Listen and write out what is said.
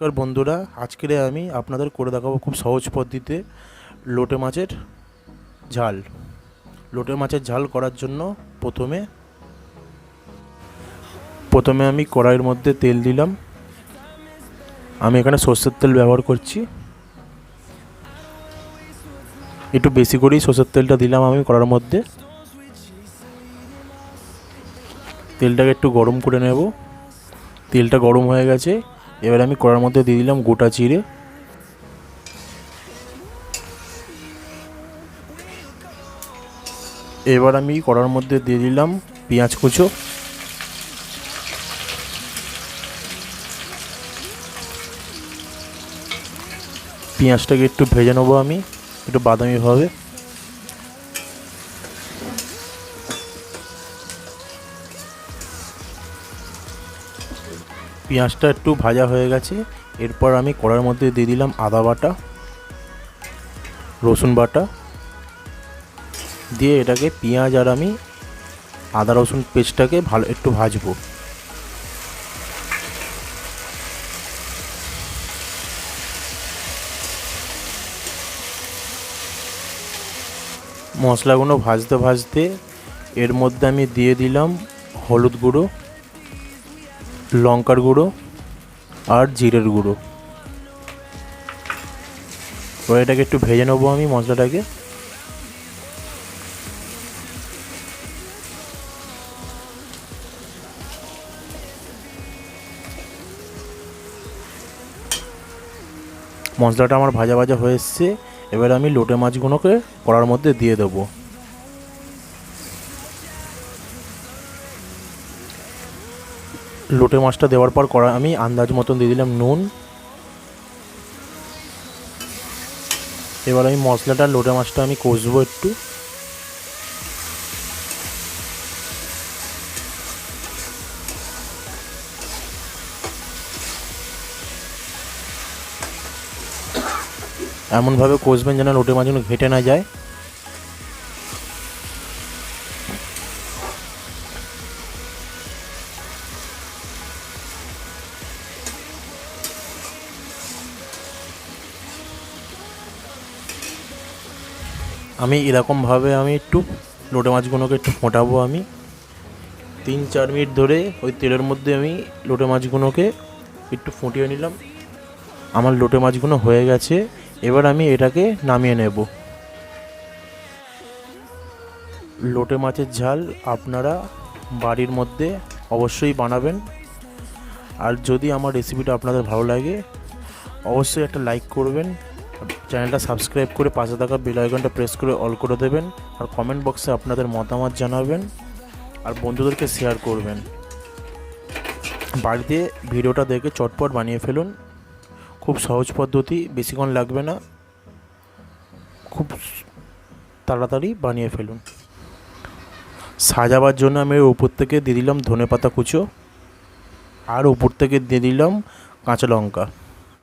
নমস্কার বন্ধুরা, আজকের আমি আপনাদের করে দেখাবো খুব সহজ পদ্ধতিতে লোটে মাছের ঝাল। লোটে মাছের ঝাল করার জন্য প্রথমে প্রথমে আমি কড়াইয়ের মধ্যে তেল দিলাম। আমি এখানে সর্ষের তেল ব্যবহার করছি। একটু বেশি করেই সর্ষের তেলটা দিলাম আমি কড়ার মধ্যে। তেলটাকে একটু গরম করে নেব। তেলটা গরম হয়ে গেছে। এবার আমি কড়ার মধ্যে দিয়ে দিলাম গোটা চিড়ে এবার আমি কড়ার মধ্যে দিয়ে দিলাম পেঁয়াজ কুচো। পেঁয়াজটাকে একটু ভেজে নেব আমি, একটু বাদামিভাবে পেঁয়াজটা একটু ভাজা হয়ে গেছে। এরপর আমি কড়ার মধ্যে দিয়ে দিলাম আদা বাটা, রসুন বাটা। দিয়ে এটাকে পেঁয়াজ আর আমি আদা রসুন পেস্টটাকে ভালো একটু ভাজবো। মশলাগুলো ভাজতে ভাজতে এর মধ্যে আমি দিয়ে দিলাম হলুদ গুঁড়ো। লঙ্কার গুঁড়ো আর জিরের গুঁড়ো। এবার এটাকে একটু ভেজে নেব আমি মশলাটাকে। মশলাটা আমার ভাজা ভাজা হয়ে এসছে। এবার আমি লোটে মাছগুলোকে কড়ার মধ্যে দিয়ে দেবো। লোটে মাছটা দেওয়ার পর কড়া আমি আন্দাজ মতন দিয়ে দিলাম নুন। এবার আমি মশলাটা, লোটে মাছটা আমি কষবো একটু। এমনভাবে কষবেন যেন লোটে মাছগুলো ঘেটে না যায়। আমি এরকমভাবে আমি একটু লোটে মাছগুলোকে একটু ফোটাবো আমি। তিন চার মিনিট ধরে ওই তেলের মধ্যে আমি লোটে মাছগুলোকে একটু ফুটিয়ে নিলাম। আমার লোটে মাছগুলো হয়ে গেছে, এবার আমি এটাকে নামিয়ে নেব। লোটে মাছের ঝাল আপনারা বাড়ির মধ্যে অবশ্যই বানাবেন। আর যদি আমার রেসিপিটা আপনাদের ভালো লাগে, অবশ্যই একটা লাইক করবেন। চ্যানেলটা সাবস্ক্রাইব করে পাশে থাকা বেল আইকনটা প্রেস করে অল করে দেবেন আর কমেন্ট বক্সে আপনাদের মতামত জানাবেন আর বন্ধুদেরকে শেয়ার করবেন। বাড়িতে ভিডিওটা দেখে চটপট বানিয়ে ফেলুন। খুব সহজ পদ্ধতি, বেশিক্ষণ লাগবে না। খুব তাড়াতাড়ি বানিয়ে ফেলুন। সাজাবার জন্য আমি উপর থেকে দিয়ে দিলাম ধনে পাতা কুচো। আর উপর থেকে দিয়ে দিলাম কাঁচা লঙ্কা।